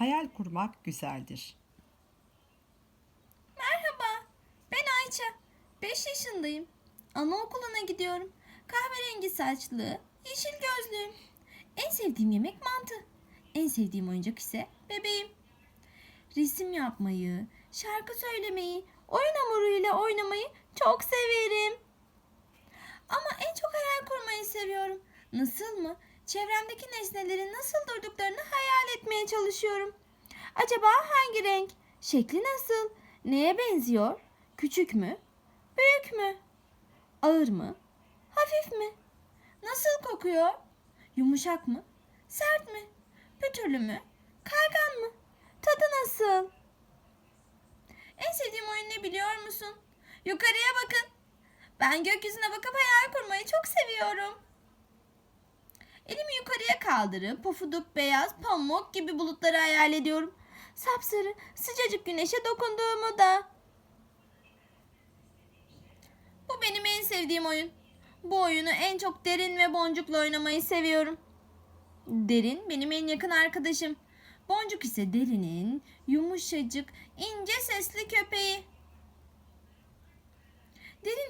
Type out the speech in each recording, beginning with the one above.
Hayal kurmak güzeldir. Merhaba, ben Ayça. 5 yaşındayım. Anaokuluna gidiyorum. Kahverengi saçlı, yeşil gözlüyüm. En sevdiğim yemek mantı. En sevdiğim oyuncak ise bebeğim. Resim yapmayı, şarkı söylemeyi, oyun hamuruyla oynamayı çok severim. Ama en çok hayal kurmayı seviyorum. Nasıl mı? Çevremdeki nesnelerin nasıl etmeye çalışıyorum. Acaba hangi renk? Şekli nasıl? Neye benziyor? Küçük mü? Büyük mü? Ağır mı? Hafif mi? Nasıl kokuyor? Yumuşak mı? Sert mi? Pütürlü mü? Kaygan mı? Tadı nasıl? En sevdiğim oyun ne biliyor musun? Yukarıya bakın. Ben gökyüzüne bakıp hayal kurmayı çok seviyorum. Kaldırıp pofuduk beyaz pamuk gibi bulutları hayal ediyorum. Sapsarı sıcacık güneşe dokunduğumu da. Bu benim en sevdiğim oyun. Bu oyunu en çok derin ve boncukla oynamayı seviyorum. Derin benim en yakın arkadaşım. Boncuk ise derinin yumuşacık, ince sesli köpeği.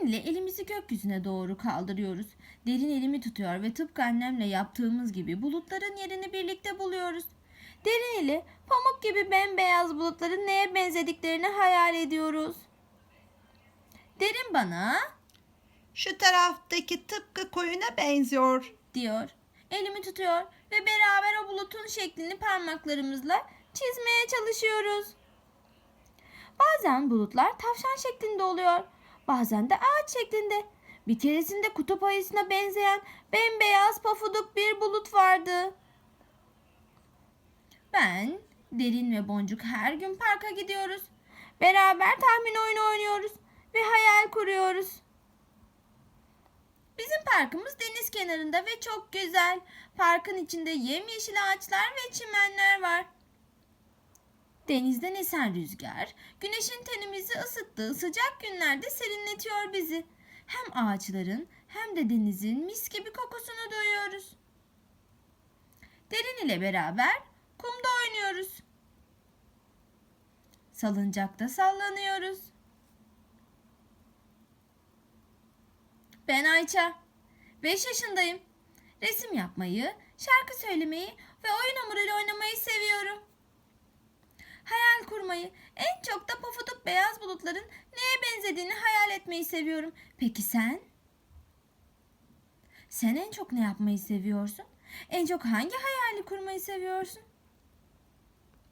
Derin ile elimizi gökyüzüne doğru kaldırıyoruz. Derin elimi tutuyor ve tıpkı annemle yaptığımız gibi bulutların yerini birlikte buluyoruz. Derin ile pamuk gibi bembeyaz bulutların neye benzediklerini hayal ediyoruz. Derin bana Şu taraftaki tıpkı koyuna benziyor. diyor. Elimi tutuyor ve beraber o bulutun şeklini parmaklarımızla çizmeye çalışıyoruz. Bazen bulutlar tavşan şeklinde oluyor. Bazen de ağaç şeklinde. Bir keresinde kutup ayısına benzeyen bembeyaz pafuduk bir bulut vardı. Ben, Derin ve Boncuk her gün parka gidiyoruz. Beraber tahmin oyunu oynuyoruz ve hayal kuruyoruz. Bizim parkımız deniz kenarında ve çok güzel. Parkın içinde yemyeşil ağaçlar ve çimenler var. Denizden esen rüzgar, güneşin tenimizi ısıttığı sıcak günlerde serinletiyor bizi. Hem ağaçların hem de denizin mis gibi kokusunu duyuyoruz. Derin ile beraber kumda oynuyoruz. Salıncakta sallanıyoruz. Ben Ayça. 5 yaşındayım. Resim yapmayı, şarkı söylemeyi ve oyun hamuruyla oynamayı seviyorum. Hayal kurmayı, en çok da pofuduk beyaz bulutların neye benzediğini hayal etmeyi seviyorum. Peki sen? Sen en çok ne yapmayı seviyorsun? En çok hangi hayali kurmayı seviyorsun?